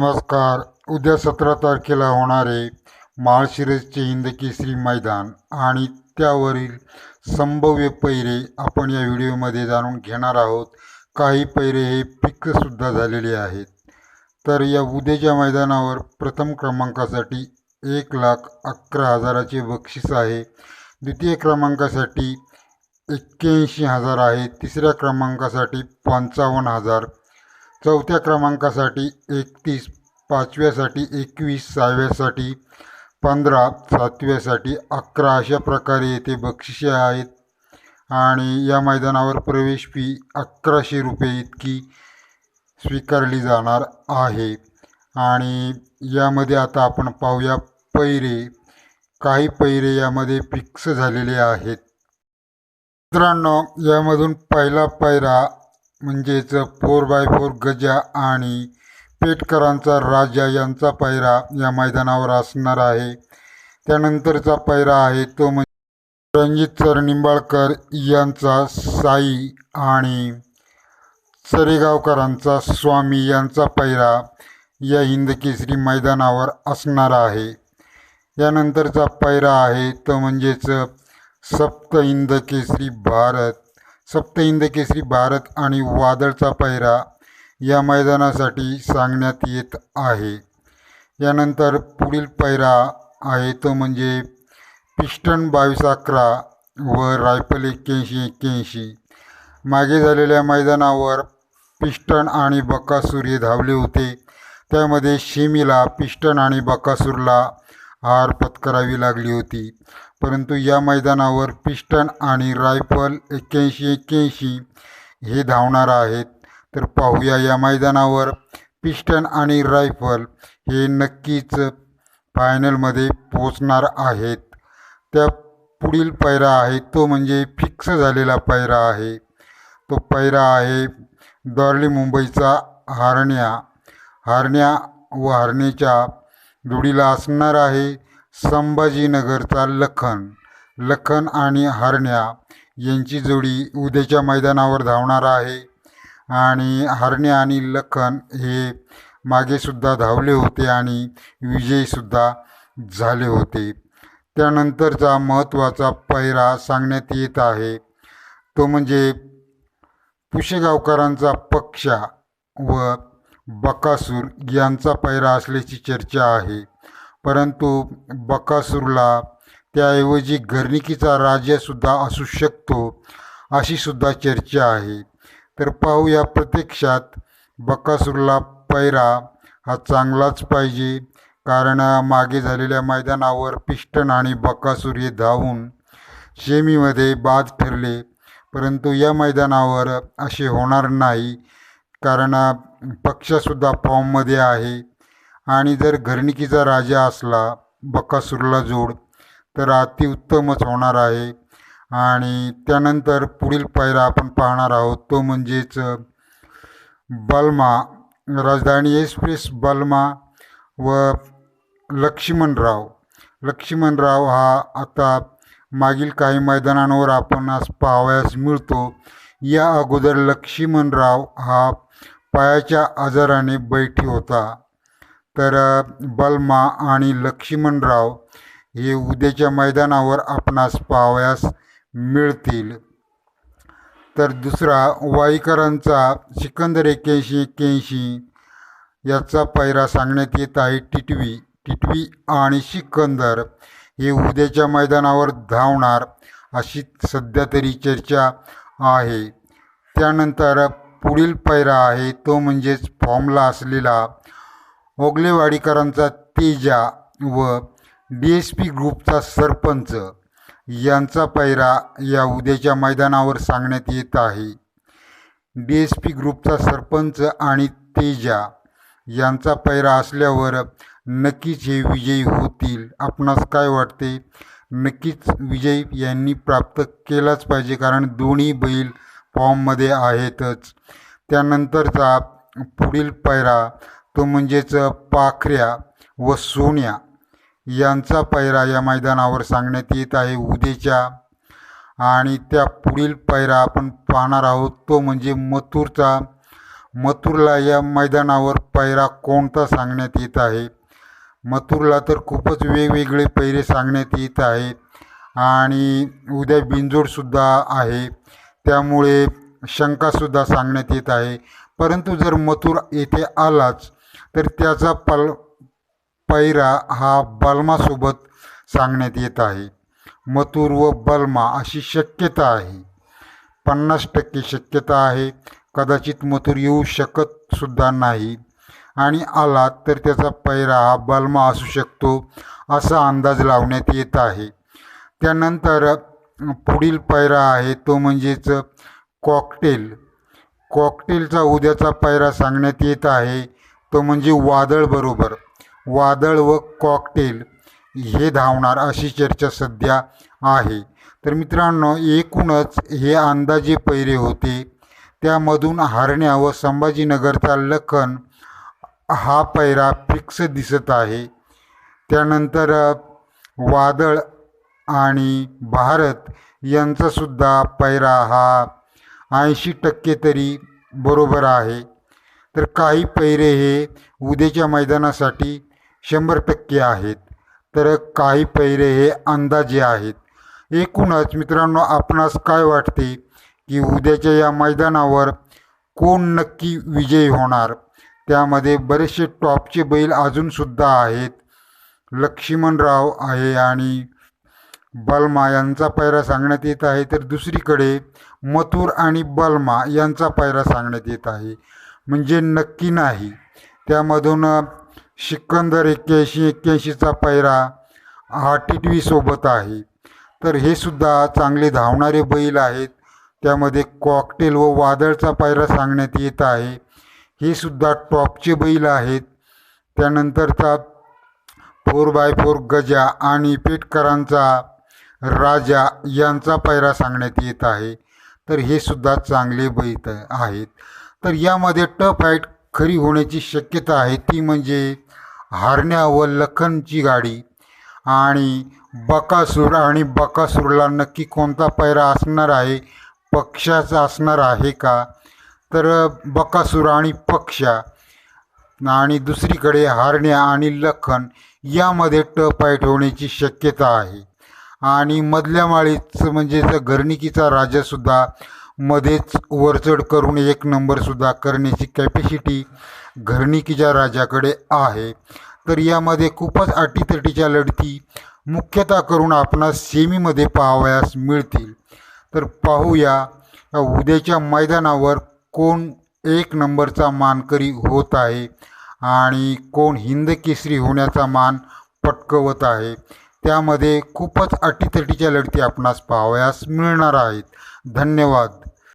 नमस्कार. उद्या सतरा तारखेला होणारे माळशिरसचे हिंदकेसरी मैदान आणि त्यावरील संभाव्य पैरे आपण या व्हिडिओमध्ये जाणून घेणार आहोत. काही पैरे हे पिकसुद्धा झालेले आहेत. तर या उद्याच्या मैदानावर प्रथम क्रमांकासाठी एक लाख अकरा हजाराचे बक्षीस आहे. द्वितीय क्रमांकासाठी एक्क्याऐंशी हजार आहे. तिसऱ्या क्रमांकासाठी पंचावन्न हजार चौथ्या क्रमांकासाठी एकतीस पाचव्यासाठी एकवीस सहाव्यासाठी पंधरा सातव्यासाठी अकरा अशा प्रकारे येथे बक्षिसे आहेत. आणि या मैदानावर प्रवेश फी अकराशे रुपये इतकी स्वीकारली जाणार आहे. आणि यामध्ये आता आपण पाहूया पैरे. काही पैरे यामध्ये फिक्स झालेले आहेत. मित्रांनो यामधून पहिला पैरा म्हणजेच फोर बाय फोर गजा आणि पेटकरांचा राजा यांचा पायरा या मैदानावर असणार आहे. त्यानंतरचा पायरा आहे तो म्हणजे रणजित सर निंबाळकर यांचा साई आणि सरेगावकरांचा स्वामी यांचा पायरा या हिंदकेसरी मैदानावर असणार आहे. यानंतरचा पायरा आहे तो म्हणजेच सप्त हिंद केसरी भारत. सप्त केसरी भारत आणि वादळचा पैरा या मैदानासाठी सांगण्यात येत आहे. यानंतर पुढील पैरा आहे तो म्हणजे पिस्टन बावीस अकरा व रायफल एक्क्याऐंशी एक्क्याऐंशी. मागे झालेल्या मैदानावर पिस्टन आणि बकासूर हे धावले होते. त्यामध्ये शिमीला पिस्टन आणि बकासूरला हार पत्करावी लागली होती. परंतु या मैदानावर पिस्टन आणि रायफल एक्क्याऐंशी एक्क्याऐंशी हे धावणार आहेत. तर पाहूया या मैदानावर पिस्टन आणि रायफल हे नक्कीच फायनलमध्ये पोचणार आहेत. त्या पुढील पैरा आहे तो म्हणजे फिक्स झालेला पैरा आहे. तो पैरा आहे दॉर्ली मुंबईचा हारण्या. हारण्या व हारण्याच्या जोडीला असणार आहे संभाजीनगरचा लखन लखन आणि हरण्या यांची जोडी उद्याच्या मैदानावर धावणार आहे. आणि हरण्या आणि लखन हे मागेसुद्धा धावले होते आणि विजयीसुद्धा झाले होते. त्यानंतरचा महत्त्वाचा पैरा सांगण्यात येत आहे. तो म्हणजे पुशेगावकरांचा पक्षा व बकासूर यांचा पैरा असल्याची चर्चा आहे. परंतु बकासूरला त्याऐवजी घरणिकीचा राजासुद्धा असू शकतो अशी सुद्धा चर्चा आहे. तर पाहूया प्रत्यक्षात बकासूरला पैरा हा चांगलाच पाहिजे कारण मागे झालेल्या मैदानावर पिस्टन आणि बकासूर हे धावून शेमीमध्ये बाद ठरले. परंतु या मैदानावर असे होणार नाही कारण पक्षसुद्धा फॉर्ममध्ये आहे. आणि जर घरणिकीचा राजा असला बकासूरला जोड तर अतिउत्तमच होणार आहे. आणि त्यानंतर पुढील पायरा आपण पाहणार आहोत. तो म्हणजेच बल्मा राजधानी एक्सप्रेस बल्मा व लक्ष्मणराव. लक्ष्मणराव हा आता मागील काही मैदानांवर आपण आज पाहावयास मिळतो. या अगोदर लक्ष्मणराव हा पायाच्या आजाराने बैठी होता. तर बल्मा आणि लक्ष्मणराव हे उद्याच्या मैदानावर आपणास पाहावयास मिळतील. तर दुसरा वाईकरांचा सिकंदर एक्क्याऐंशी एक्क्याऐंशी याचा पैरा सांगण्यात येत आहे टिटवी. टिटवी आणि सिकंदर हे उद्याच्या मैदानावर धावणार अशी सध्या तरी चर्चा आहे. त्यानंतर पुढील पैरा आहे तो म्हणजेच फॉर्मला असलेला ओगलेवाडीकरांचा तेजा व डी एस पी ग्रुपचा सरपंच यांचा पैरा या उद्याच्या मैदानावर सांगण्यात येत आहे. डी एस पी ग्रुपचा सरपंच आणि तेजा यांचा पैरा असल्यावर नक्कीच हे विजयी होतील. आपणास काय वाटते? नक्कीच विजय यांनी प्राप्त केलाच पाहिजे कारण दोन्ही बैल फॉर्ममध्ये आहेतच. त्यानंतरचा पुढील पैरा तो म्हणजेच पाखऱ्या व सोन्या यांचा पैरा या मैदानावर सांगण्यात येत आहे. उद्याच्या आणि त्या पुढील पैरा आपण पाहणार आहोत. तो म्हणजे मथुरचा मथुरला या मैदानावर पैरा कोणता सांगण्यात येत आहे? मथुरला तर खूपच वेगवेगळे पैरे सांगण्यात येत आहे आणि उद्या बिंजोडसुद्धा आहे. त्यामुळे शंकासुद्धा सांगण्यात येत आहे. परंतु जर मथुर येथे आलाच तर त्याचा पल पैरा हा बलमासोबत सांगण्यात येत आहे. मथुर व बलमा अशी शक्यता आहे. पन्नास टक्के शक्यता आहे. कदाचित मथुर येऊ शकत सुद्धा नाही. आणि आला तर त्याचा पैरा हा बलमा असू शकतो असा अंदाज लावण्यात येत आहे. त्यानंतर पुढील पैरा आहे तो म्हणजेच कॉकटेल. कॉकटेलचा उद्याचा पैरा सांगण्यात येत आहे. तो म्हणजे वादळ बरोबर. वादळ व कॉकटेल हे धावणार अशी चर्चा सध्या आहे. तर मित्रांनो एकूणच हे अंदाजे पैरे होते. त्यामधून हरण्या व संभाजीनगरचा लखन हा पैरा फिक्स दिसत आहे. त्यानंतर वादळ आणि भारत यांचासुद्धा पैरा हा ऐंशी टक्के तरी बरोबर आहे. तर काही पैरे हे उद्याच्या मैदानासाठी शंभर टक्के आहेत. तर काही पैरे हे अंदाजे आहेत. एकूणच मित्रांनो आपणास काय वाटते की उद्याच्या या मैदानावर कोण नक्की विजयी होणार? त्यामध्ये बरेचसे टॉपचे बैल अजूनसुद्धा आहेत. लक्ष्मणराव आहे आणि बलमा यांचा पैरा सांगण्यात येत आहे. तर दुसरीकडे मथुर आणि बलमा यांचा पैरा सांगण्यात येत आहे. म्हणजे नक्की नाही. त्यामधून सिकंदर एक्क्याऐंशी एक्क्याऐंशीचा पैरा हा टिटवीसोबत आहे. तर हे सुद्धा चांगले धावणारे बैल आहेत. त्यामध्ये कॉकटेल व वादळचा पायरा सांगण्यात येत आहे. हे सुद्धा टॉपचे बैल आहेत. त्यानंतरचा फोर बाय फोर गजा आणि पेटकरांचा राजा यांचा पायरा सांगण्यात येत आहे. तर हे सुद्धा चांगले बैत आहेत. तर यामध्ये टफ फाईट खरी होण्याची शक्यता आहे. ती म्हणजे हारण्या व लखनची गाडी. आणि बकासूर आणि बकासूरला नक्की कोणता पैरा असणार आहे? पक्षाचा असणार आहे का? तर बकासूर आणि पक्षा. आणि दुसरीकडे हारण्या आणि लखन यामध्ये ट फाईट होण्याची शक्यता आहे. आणि मधल्या माळीचं म्हणजे घरणिकीचा राजासुद्धा मध्येच वरचढ करून एक नंबरसुद्धा करण्याची कॅपॅसिटी घरणिकीच्या राजाकडे आहे. तर यामध्ये खूपच अटीतटीच्या लढती मुख्यतः करून आपणास सेमीमध्ये पाहावयास मिळतील. तर पाहूया उद्याच्या मैदानावर कोण एक नंबरचा मानकरी होत आहे आणि कोण हिंदकेसरी होण्याचा मान पटकवत आहे. त्यामध्ये खूपच अटीतटीच्या लढती आपणास पाहावयास मिळणार आहेत. धन्यवाद.